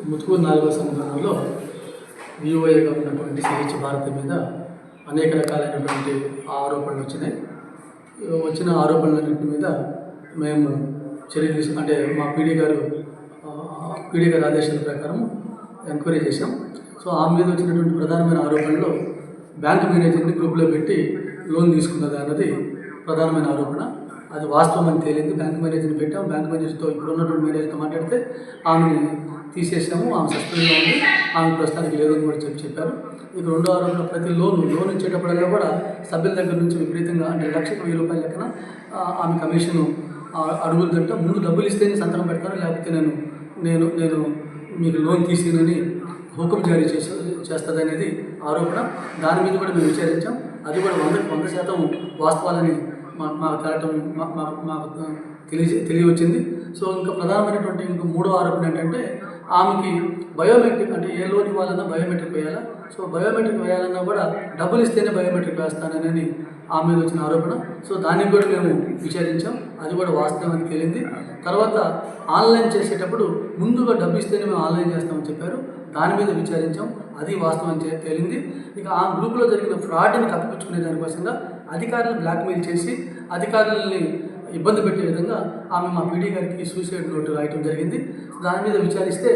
ముత్తుకూరు నాలుగో సంవత్సరంలో విఓఏగా ఉన్నటువంటి సిహెచ్ భారత మీద అనేక రకాలైనటువంటి ఆరోపణలు వచ్చినాయి. వచ్చిన ఆరోపణలన్నింటి మీద మేము చర్య తీసుకు అంటే మా పీడీ గారు పీడీ గారి ఆదేశాల ప్రకారం ఎంక్వైరీ చేశాం. సో ఆ మీద వచ్చినటువంటి ప్రధానమైన ఆరోపణలు బ్యాంక్ మేనేజర్ని గ్రూప్లో పెట్టి లోన్ తీసుకున్నది అన్నది ప్రధానమైన ఆరోపణ. అది వాస్తవం అని తేలింది. బ్యాంక్ మేనేజర్ని పెట్టాం. బ్యాంక్ మేనేజర్తో ఇప్పుడు ఉన్నటువంటి మేనేజర్తో మాట్లాడితే ఆమె తీసేసాము. ఆమె సస్పెండ్లో ఉంది ఆమె ప్రస్తుతానికి లేదని కూడా చెప్పి చెప్పారు. ఇక రెండో ఆరోపణ ప్రతి లోన్ లోన్ ఇచ్చేటప్పుడల్లా కూడా సభ్యుల దగ్గర నుంచి విపరీతంగా అంటే లక్షకు వెయ్యి రూపాయల లెక్కన ఆమె కమిషన్ అడుగుతుంటే ముందు డబ్బులు ఇస్తేనే సంతకం పెడతాను లేకపోతే నేను నేను నేను మీకు లోన్ తీసినని హుకం జారీ చేసే చేస్తుంది అనేది ఆరోపణ. దాని మీద కూడా మేము విచారించాం. అది కూడా వంద వంద శాతం వాస్తవాలని మా మాకు తేలటం మాకు తెలియ తెలియవచ్చింది. సో ఇంకా ప్రధానమైనటువంటి ఇంకా మూడో ఆరోపణ ఏంటంటే ఆమెకి బయోమెట్రిక్ అంటే ఏ లోన్ ఇవ్వాలన్నా బయోమెట్రిక్ వేయాలా? సో బయోమెట్రిక్ వేయాలన్నా కూడా డబ్బులు ఇస్తేనే బయోమెట్రిక్ వేస్తానని ఆమె మీద వచ్చిన ఆరోపణ. సో దానికి కూడా మేము విచారించాం. అది కూడా వాస్తవం అని తేలింది. తర్వాత ఆన్లైన్ చేసేటప్పుడు ముందుగా డబ్బు ఇస్తేనే మేము ఆన్లైన్ చేస్తామని చెప్పారు. దాని మీద విచారించాం. అది వాస్తవం చే- తేలింది. ఇక ఆ గ్రూపులో జరిగిన ఫ్రాడ్ని తప్పించుకునే దానికోసంగా అధికారులను బ్లాక్మెయిల్ చేసి అధికారులని ఇబ్బంది పెట్టే విధంగా ఆమె మా పీడీ గారికి సూసైడ్ నోటు రాయటం జరిగింది. దాని మీద విచారిస్తే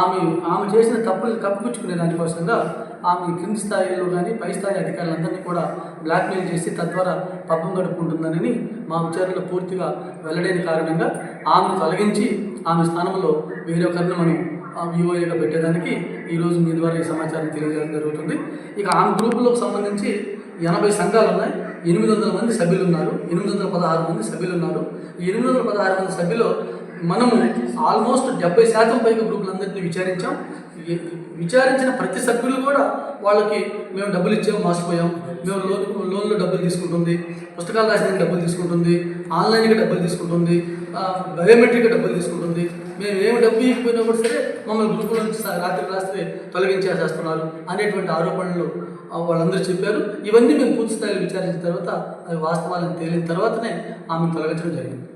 ఆమె ఆమె చేసిన తప్పులు కప్పిపుచ్చుకునే దానికోసంగా ఆమె కింది స్థాయిలో కానీ పై స్థాయి అధికారులందరినీ కూడా బ్లాక్మెయిల్ చేసి తద్వారా పబ్బం గడుపుకుంటుందని మా విచారణలో పూర్తిగా వెల్లడైన కారణంగా ఆమెను తొలగించి ఆమె స్థానంలో వేరొకరిని మనం విఓఏగా పెట్టేదానికి ఈరోజు మీ ద్వారా ఈ సమాచారం తెలియజేయడం జరుగుతుంది. ఇక ఆమె గ్రూపులకు సంబంధించి ఎనభై సంఘాలు ఉన్నాయి ఎనిమిది వందల మంది సభ్యులు ఉన్నారు ఎనిమిది వందల పదహారు మంది సభ్యులు ఉన్నారు ఈ ఎనిమిది వందల పదహారు మంది సభ్యులు మనము ఆల్మోస్ట్ డెబ్బై శాతం పైగా గ్రూపులందరినీ విచారించాం. విచారించిన ప్రతి సభ్యులు కూడా వాళ్ళకి మేము డబ్బులు ఇచ్చాము మోసపోయాం మేము లోన్ లోన్లో డబ్బులు తీసుకుంటుంది పుస్తకాలు రాసిన డబ్బులు తీసుకుంటుంది ఆన్లైన్గా డబ్బులు తీసుకుంటుంది బయోమెట్రిక్గా డబ్బులు తీసుకుంటుంది. మేము ఏమి డబ్బు ఇవ్వకపోయినా కూడా సరే మమ్మల్ని గ్రూపుల నుంచి రాత్రి రాస్తే తొలగించేసేస్తున్నారు అనేటువంటి ఆరోపణలు వాళ్ళందరూ చెప్పారు. ఇవన్నీ మేము పూర్తి స్థాయిలో విచారించిన తర్వాత అవి వాస్తవాలను తేలిన తర్వాతనే ఆమెను తొలగించడం జరిగింది.